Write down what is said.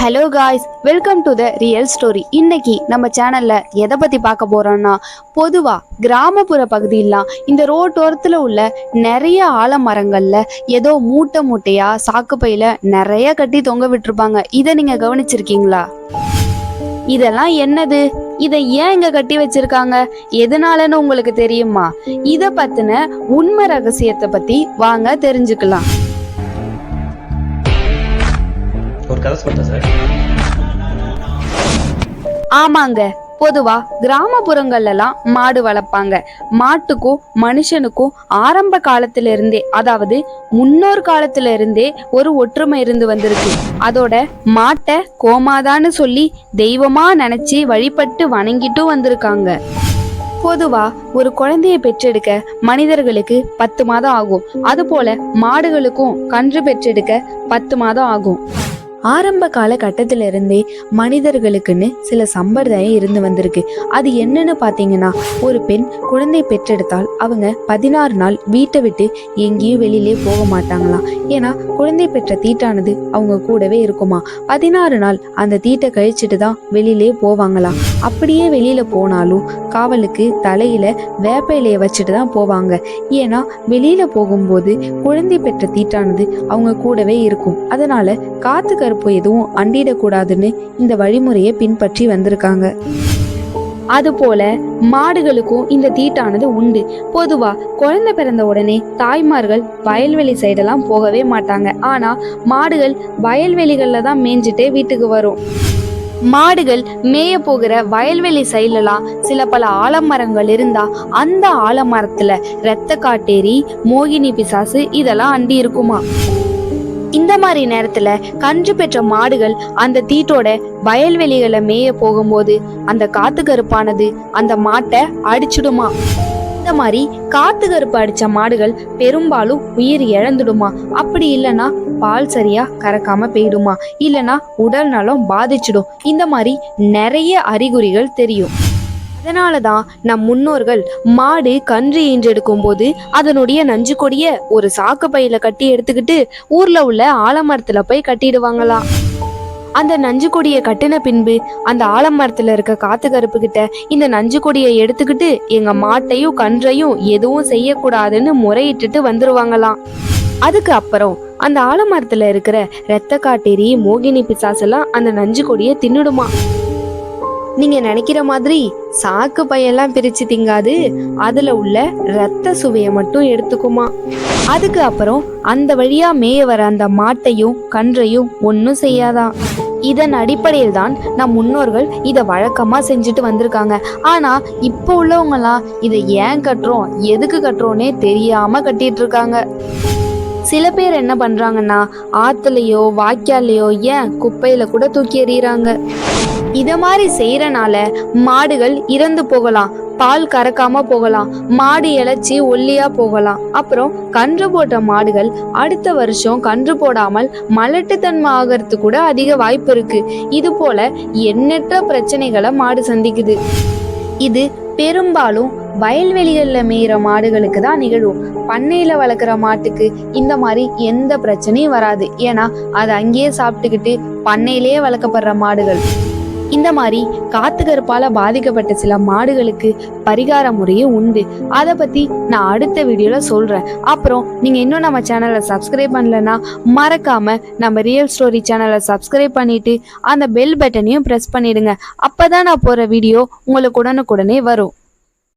Hello guys welcome to the real story இன்னைக்கு நம்ம சேனல்ல எதை பத்தி பார்க்க போறோம்னா பொதுவா கிராமப்புற பகுதியெல்லாம் இந்த ரோட்டோரத்தில் உள்ள நிறைய ஆலமரங்களில் ஏதோ மூட்டை மூட்டையா சாக்கு பையில நிறைய கட்டி தொங்க விட்டுருப்பாங்க. இதை நீங்க கவனிச்சிருக்கீங்களா? இதெல்லாம் என்னது? இதை ஏன் இங்க கட்டி வச்சிருக்காங்க? எதனாலன்னு உங்களுக்கு தெரியுமா? இதை பத்தின உண்மை ரகசியத்தை பத்தி வாங்க தெரிஞ்சுக்கலாம். ஒரு கதை சொல்லிட்டேன் சார். ஆமாங்க. பொதுவா கிராமப்புறங்கள்லாம் மாடு வளர்ப்பாங்க. மாட்டுக்கும் மனுஷனுக்கும் ஆரம்ப காலத்துல இருந்தே அதாவது முன்னோர் காலத்துல இருந்தே ஒரு ஒற்றுமை இருந்து வந்திருக்கு. அதோட மாட்டை கோமாதான்னு சொல்லி தெய்வமா நினைச்சு வழிபட்டு வணங்கிட்டும் வந்திருக்காங்க. பொதுவா ஒரு குழந்தையை பெற்றெடுக்க மனிதர்களுக்கு பத்து மாதம் ஆகும். அதுபோல மாடுகளுக்கும் கன்று பெற்றெடுக்க பத்து மாதம் ஆகும். ஆரம்ப கால இருந்தே மனிதர்களுக்குன்னு சில சம்பிரதாயம் இருந்து வந்திருக்கு. அது என்னன்னு பாத்தீங்கன்னா ஒரு பெண் குழந்தை பெற்றெடுத்தால் அவங்க பதினாறு நாள் வீட்டை விட்டு எங்கேயும் வெளியிலே போக மாட்டாங்களாம். ஏன்னா குழந்தை பெற்ற தீட்டானது அவங்க கூடவே இருக்குமா? பதினாறு நாள் அந்த தீட்டை கழிச்சிட்டு தான் வெளியிலே போவாங்களாம் அப்படியே வெளியில போனாலும் காவலுக்கு தலையில வேப்ப இலையை வச்சுட்டு தான் போவாங்க. ஏன்னா வெளியில போகும்போது குழந்தை பெற்ற தீட்டானது அவங்க கூடவே இருக்கும். அதனால காத்து கருப்பு எதுவும் அண்டிடக்கூடாதுன்னு இந்த வழிமுறையை பின்பற்றி வந்திருக்காங்க. அதுபோல மாடுகளுக்கும் இந்த தீட்டானது உண்டு. பொதுவா குழந்தை பிறந்த உடனே தாய்மார்கள் வயல்வெளி சைடெல்லாம் போகவே மாட்டாங்க. ஆனா மாடுகள் வயல்வெளிகள்ல தான் மேய்ஞ்சிட்டே வீட்டுக்கு வரும். மாடுகள் மேய போகிற வயல்வெளி சைட்லலாம் சில பல ஆலமரங்கள் இருந்தா அந்த ஆலமரத்துல இரத்த காட்டேரி மோகினி பிசாசு இதெல்லாம் அண்டி இருக்குமா இந்த மாதிரி நேரத்துல கன்று பெற்ற மாடுகள் அந்த தீட்டோட வயல்வெளிகளை மேய போகும்போது அந்த காத்து கருப்பானது அந்த மாட்டை அடிச்சிடுமா? இந்த மாதிரி காத்து கருப்பு அடிச்ச மாடுகள் பெரும்பாலும் உயிர் இழந்துடுமா? அப்படி இல்லைன்னா பால் சரியா கறக்காம போயிடுமா? இல்லைன்னா உடல் நலம் பாதிச்சிடும். இந்த மாதிரி நிறைய அறிகுறிகள் தெரியும். இதனால தான் நம் முன்னோர்கள் மாடு கன்று ஈன்றெடுக்கும் போது அதனுடைய நஞ்சு கொடிய ஒரு சாக்கு பையில கட்டி எடுத்துக்கிட்டு ஊர்ல உள்ள ஆலமரத்துல போய் கட்டிடுவாங்களாம். அந்த நஞ்சு கொடியை கட்டின பின்பு அந்த ஆலமரத்துல இருக்க காத்து கருப்பு கிட்ட இந்த நஞ்சு கொடியை எடுத்துக்கிட்டு எங்க மாட்டையும் கன்றையும் எதுவும் செய்யக்கூடாதுன்னு முறையிட்டுட்டு வந்துருவாங்களாம். அதுக்கு அப்புறம் அந்த ஆலமரத்துல இருக்கிற ரத்த காட்டேரி மோகினி பிசாசெல்லாம் அந்த நஞ்சு கொடியை தின்னுடுமா நீங்க நினைக்கிற மாதிரி சாக்கு பையெல்லாம் பிரிச்சு திங்காது. அதுல உள்ள ரத்த சுவையை மட்டும் எடுத்துக்குமா? அதுக்கு அப்புறம் அந்த வழியா மேய வர அந்த மாட்டையும் கன்றையும் ஒன்றும் செய்யாதான் இதன் அடிப்படையில் தான் நம் முன்னோர்கள் இதை வழக்கமா செஞ்சுட்டு வந்திருக்காங்க. ஆனா இப்போ உள்ளவங்களாம் இதை ஏன் கட்டுறோம்? எதுக்கு கட்டுறோன்னே தெரியாம கட்டிட்டு இருக்காங்க சில பேர் என்ன பண்றாங்கன்னா ஆத்துலயோ வாய்க்கால்லையோ ஏன் குப்பையில கூட தூக்கி எறியறாங்க? இத மாதிரி செய்யறனால மாடுகள் இறந்து போகலாம் பால் கறக்காம போகலாம் மாடு இழைச்சி ஒல்லியா போகலாம். அப்புறம் கன்று போட்ட மாடுகள் அடுத்த வருஷம் கன்று போடாமல் மலட்டுத்தன்மை ஆகிறது கூட அதிக வாய்ப்பு இருக்கு. இது போல எண்ணற்ற பிரச்சனைகளை மாடு சந்திக்குது. இது பெரும்பாலும் வயல்வெளிகளில் மேயிற மாடுகளுக்கு தான் நிகழும். பண்ணையில வளர்க்குற மாட்டுக்கு இந்த மாதிரி எந்த பிரச்சனையும் வராது. ஏன்னா அது அங்கேயே சாப்பிட்டுக்கிட்டு பண்ணையிலேயே வளர்க்கப்படுற மாடுகள். இந்த மாதிரி காத்து கருப்பால பாதிக்கப்பட்ட சில மாடுகளுக்கு பரிகார முறையும் உண்டு. அதை பத்தி நான் அடுத்த வீடியோல சொல்றேன். அப்புறம் நீங்க இன்னும் நம்ம சேனலை சப்ஸ்கிரைப் பண்ணலன்னா மறக்காம நம்ம ரியல் ஸ்டோரி சேனலை சப்ஸ்கிரைப் பண்ணிட்டு அந்த பெல் பட்டனையும் ப்ரெஸ் பண்ணிடுங்க. அப்பதான் நான் போற வீடியோ உங்களுக்கு உடனுக்குடனே வரும்.